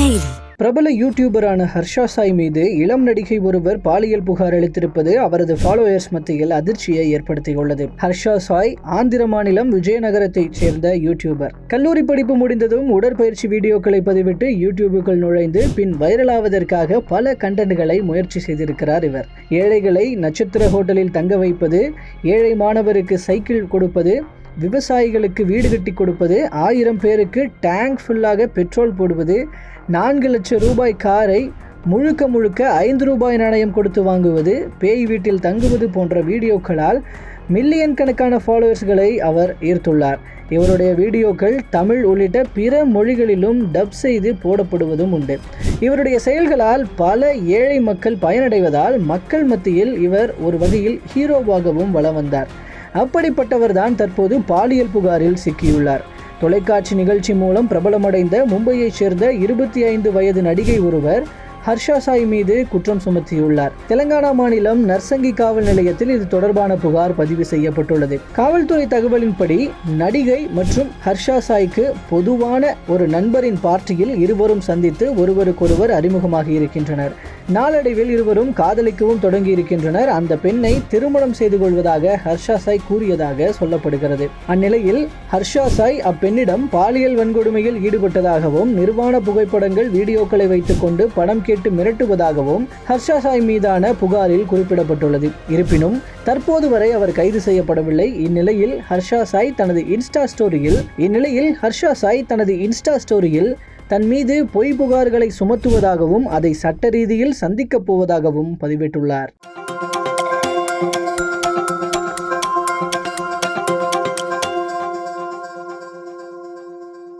Daily. பிரபல யூடியூபரான ஹர்ஷா சாய் மீது இளம் நடிகை ஒருவர் பாலியல் புகார் அளித்திருப்பது அவரது ஃபாலோயர்ஸ் மத்தியில் அதிர்ச்சியை ஏற்படுத்தியுள்ளது. ஹர்ஷா சாய் ஆந்திர மாநிலம் விஜயநகரத்தைச் சேர்ந்த யூடியூபர். கல்லூரி படிப்பு முடிந்ததும் உடற்பயிற்சி வீடியோக்களை பதிவிட்டு யூடியூபுக்குள் நுழைந்து பின் வைரலாவதற்காக பல கண்டென்ட்களை முயற்சி செய்திருக்கிறார் இவர். ஏழைகளை நட்சத்திர ஹோட்டலில் தங்க வைப்பது ஏழை மாணவருக்கு சைக்கிள் கொடுப்பது விவசாயிகளுக்கு வீடு கட்டி கொடுப்பது ஆயிரம் பேருக்கு டேங்க் ஃபுல்லாக பெட்ரோல் போடுவது நான்கு லட்சம் ரூபாய் காரை முழுக்க முழுக்க ஐந்து ரூபாய் நாணயம் கொடுத்து வாங்குவது பேய் வீட்டில் தங்குவது போன்ற வீடியோக்களால் மில்லியன் கணக்கான ஃபாலோவர்ஸ்களை அவர் ஈர்த்துள்ளார். இவருடைய வீடியோக்கள் தமிழ் உள்ளிட்ட பிற மொழிகளிலும் டப் செய்து போடப்படுவதும் உண்டு. இவருடைய செயல்களால் பல ஏழை மக்கள் பயனடைவதால் மக்கள் மத்தியில் இவர் ஒரு வகையில் ஹீரோவாகவும் வலம் வந்தார். அப்படிப்பட்டவர் தான் தற்போது பாலியல் புகாரில் சிக்கியுள்ளார். தொலைக்காட்சி நிகழ்ச்சி மூலம் பிரபலமடைந்த மும்பையைச் சேர்ந்த இருபத்தி ஐந்து வயது நடிகை ஒருவர் ஹர்ஷா சாய் மீது குற்றம் சுமத்தியுள்ளார். தெலங்கானா மாநிலம் நர்சங்கி காவல் நிலையத்தில் இது தொடர்பான புகார் பதிவு செய்யப்பட்டுள்ளது. காவல்துறை தகவலின்படி நடிகை மற்றும் ஹர்ஷா சாய்க்கு பொதுவான ஒரு நண்பரின் பார்ட்டியில் இருவரும் சந்தித்து ஒருவருக்கொருவர் அறிமுகமாகி இருக்கின்றனர். நாளடைவில் இருவரும் காதலிக்கவும் தொடங்கி இருக்கின்றனர். அந்த பெண்ணை திருமணம் செய்து கொள்வதாக ஹர்ஷா சாய் கூறியதாக சொல்லப்படுகிறது. அந்நிலையில் ஹர்ஷா சாய் அப்பெண்ணிடம் பாலியல் வன்கொடுமையில் ஈடுபட்டதாகவும் நிர்வாண புகைப்படங்கள் வீடியோக்களை வைத்துக்கொண்டு படம் கேட்டு மிரட்டுவதாகவும் ஹர்ஷா சாய் மீதான புகாரில் குறிப்பிடப்பட்டுள்ளது. இருப்பினும் தற்போது வரை அவர் கைது செய்யப்படவில்லை. இந்நிலையில் ஹர்ஷா சாய் தனது இன்ஸ்டா ஸ்டோரியில் இந்நிலையில் ஹர்ஷா சாய் தனது இன்ஸ்டா ஸ்டோரியில் தன் மீது பொய் புகார்களை சுமத்துவதாகவும் அதை சட்ட ரீதியில் சந்திக்கப் போவதாகவும் பதிவிட்டுள்ளார்.